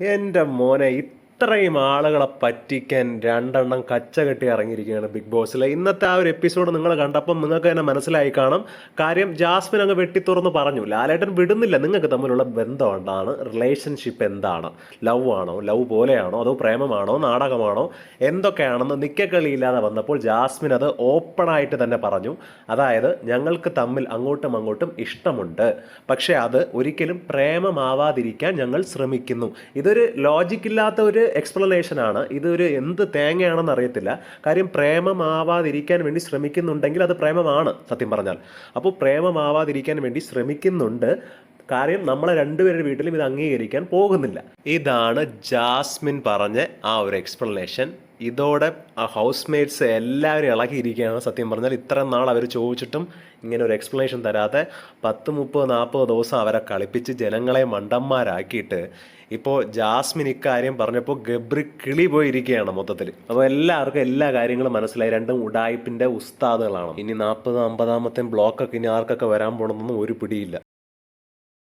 എൻ്റെ മോനെ ഇത്രയും ആളുകളെ പറ്റിക്കാൻ രണ്ടെണ്ണം കച്ച കെട്ടി ഇറങ്ങിയിരിക്കുകയാണ് ബിഗ് ബോസിൽ ഇന്നത്തെ ആ ഒരു എപ്പിസോഡ് നിങ്ങൾ കണ്ടപ്പം നിങ്ങൾക്ക് തന്നെ മനസ്സിലായി കാണും. കാര്യം ജാസ്മിൻ അങ്ങ് വെട്ടിത്തുറന്ന് പറഞ്ഞു ലാലേട്ടൻ വിടുന്നില്ല. നിങ്ങൾക്ക് തമ്മിലുള്ള ബന്ധം എന്താണ്? റിലേഷൻഷിപ്പ് എന്താണ്? ലവ് ആണോ? ലവ് പോലെയാണോ? അതോ പ്രേമമാണോ? നാടകമാണോ? എന്തൊക്കെയാണെന്ന് നിക്കക്കളിയില്ലാതെ വന്നപ്പോൾ ജാസ്മിൻ അത് ഓപ്പണായിട്ട് തന്നെ പറഞ്ഞു. അതായത് ഞങ്ങൾക്ക് തമ്മിൽ അങ്ങോട്ടും അങ്ങോട്ടും ഇഷ്ടമുണ്ട്. പക്ഷേ അത് ഒരിക്കലും പ്രേമമാവാതിരിക്കാൻ ഞങ്ങൾ ശ്രമിക്കുന്നു. ഇതൊരു ലോജിക്കില്ലാത്ത ഒരു എക്സ്പ്ലനേഷൻ ആണ്. ഇതൊരു എന്ത് തേങ്ങയാണെന്ന് അറിയത്തില്ല. കാര്യം പ്രേമമാവാതിരിക്കാൻ വേണ്ടി ശ്രമിക്കുന്നുണ്ടെങ്കിൽ അത് പ്രേമമാണ് സത്യം പറഞ്ഞാൽ. അപ്പോൾ പ്രേമമാവാതിരിക്കാൻ വേണ്ടി ശ്രമിക്കുന്നുണ്ട്. കാര്യം നമ്മളെ രണ്ടുപേരുടെ വീട്ടിലും ഇത് അംഗീകരിക്കാൻ പോകുന്നില്ല. ഇതാണ് ജാസ്മിൻ പറഞ്ഞ ആ ഒരു എക്സ്പ്ലനേഷൻ ഇതോടെ ആ ഹൗസ് മേറ്റ്സ് എല്ലാവരും ഇളകിയിരിക്കുകയാണ് സത്യം പറഞ്ഞാൽ. ഇത്രയും നാൾ അവർ ചോദിച്ചിട്ടും ഇങ്ങനെ ഒരു എക്സ്പ്ലനേഷൻ തരാതെ പത്ത് മുപ്പത് നാൽപ്പത് ദിവസം അവരെ കളിപ്പിച്ച് ജനങ്ങളെ മണ്ടന്മാരാക്കിയിട്ട് ഇപ്പോൾ ജാസ്മിൻ ഇക്കാര്യം പറഞ്ഞപ്പോൾ ഗബ്രി കിളി പോയിരിക്കുകയാണ് മൊത്തത്തിൽ അപ്പോൾ എല്ലാവർക്കും എല്ലാ കാര്യങ്ങളും മനസ്സിലായി. രണ്ടും ഉഡായിപ്പിന്റെ ഉസ്താദുകളാണ്. ഇനി നാൽപ്പത് അമ്പതാമത്തെ ബ്ലോക്കൊക്കെ ഇനി ആർക്കൊക്കെ വരാൻ പോകണമെന്നൊന്നും ഒരു പിടിയില്ല.